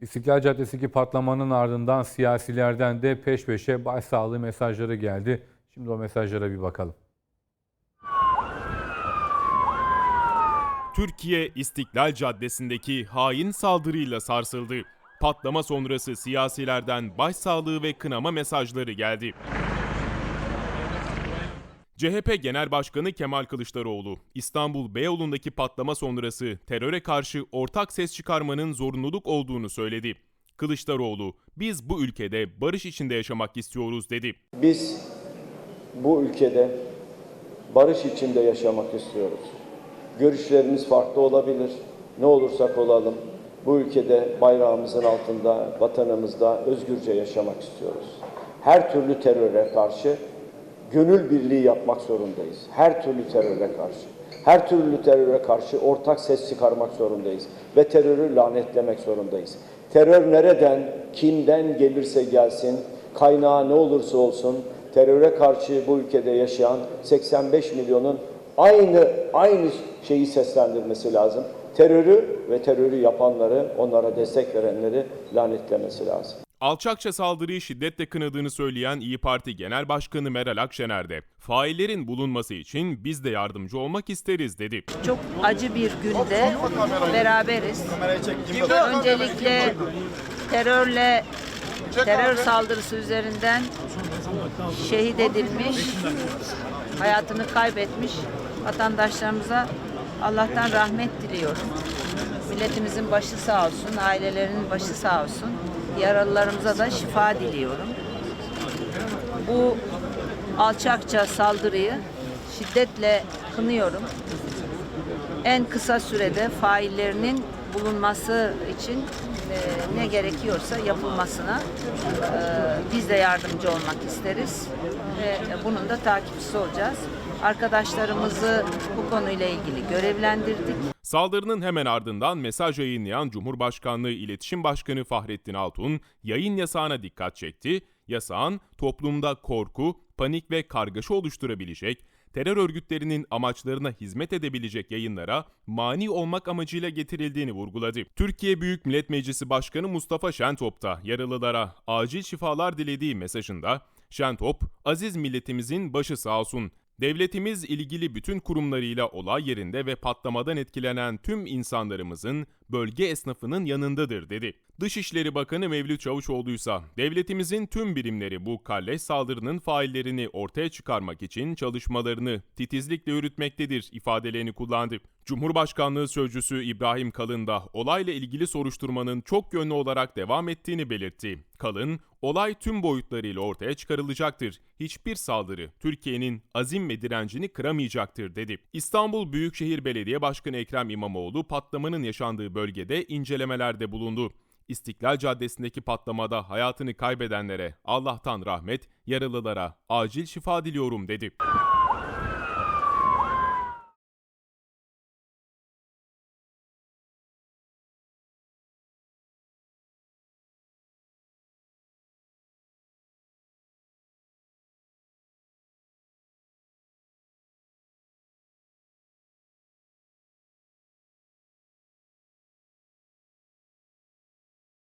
İstiklal Caddesi'ndeki patlamanın ardından siyasilerden de peş peşe başsağlığı mesajları geldi. Şimdi o mesajlara bir bakalım. Türkiye İstiklal Caddesi'ndeki hain saldırıyla sarsıldı. Patlama sonrası siyasilerden başsağlığı ve kınama mesajları geldi. CHP Genel Başkanı Kemal Kılıçdaroğlu, İstanbul Beyoğlu'ndaki patlama sonrası teröre karşı ortak ses çıkarmanın zorunluluk olduğunu söyledi. Kılıçdaroğlu, biz bu ülkede barış içinde yaşamak istiyoruz dedi. Biz bu ülkede barış içinde yaşamak istiyoruz. Görüşlerimiz farklı olabilir. Ne olursak olalım bu ülkede bayrağımızın altında, vatanımızda özgürce yaşamak istiyoruz. Her türlü teröre karşı gönül birliği yapmak zorundayız. Her türlü teröre karşı. Her türlü teröre karşı ortak ses çıkarmak zorundayız ve terörü lanetlemek zorundayız. Terör nereden, kimden gelirse gelsin, kaynağı ne olursa olsun teröre karşı bu ülkede yaşayan 85 milyonun aynı aynı şeyi seslendirmesi lazım. Terörü ve terörü yapanları, onlara destek verenleri lanetlemesi lazım. Alçakça saldırıyı şiddetle kınadığını söyleyen İyi Parti Genel Başkanı Meral Akşener de faillerin bulunması için biz de yardımcı olmak isteriz dedi. Çok acı bir günde beraberiz. Öncelikle terörle terör saldırısı üzerinden şehit edilmiş, hayatını kaybetmiş vatandaşlarımıza Allah'tan rahmet diliyorum. Milletimizin başı sağ olsun, ailelerinin başı sağ olsun. Yaralılarımıza da şifa diliyorum. Bu alçakça saldırıyı şiddetle kınıyorum. En kısa sürede faillerinin bulunması için e, ne gerekiyorsa yapılmasına e, biz de yardımcı olmak isteriz ve bunun da takipçisi olacağız. Arkadaşlarımızı bu konuyla ilgili görevlendirdik. Saldırının hemen ardından mesaj yayınlayan Cumhurbaşkanlığı İletişim Başkanı Fahrettin Altun yayın yasağına dikkat çekti. Yasağın toplumda korku, panik ve kargaşa oluşturabilecek, terör örgütlerinin amaçlarına hizmet edebilecek yayınlara mani olmak amacıyla getirildiğini vurguladı. Türkiye Büyük Millet Meclisi Başkanı Mustafa Şentop da yaralılara acil şifalar dilediği mesajında Şentop, aziz milletimizin başı sağ olsun. Devletimiz ilgili bütün kurumlarıyla olay yerinde ve patlamadan etkilenen tüm insanlarımızın, bölge esnafının yanındadır dedi. Dışişleri Bakanı Mevlüt Çavuşoğlu ise devletimizin tüm birimleri bu kalleş saldırının faillerini ortaya çıkarmak için çalışmalarını titizlikle yürütmektedir ifadelerini kullandı. Cumhurbaşkanlığı Sözcüsü İbrahim Kalın da olayla ilgili soruşturmanın çok yönlü olarak devam ettiğini belirtti. Kalın, olay tüm boyutlarıyla ortaya çıkarılacaktır. Hiçbir saldırı Türkiye'nin azim ve direncini kıramayacaktır dedi. İstanbul Büyükşehir Belediye Başkanı Ekrem İmamoğlu patlamanın yaşandığı bölgede incelemelerde bulundu. İstiklal Caddesi'ndeki patlamada hayatını kaybedenlere Allah'tan rahmet, yaralılara acil şifa diliyorum dedi.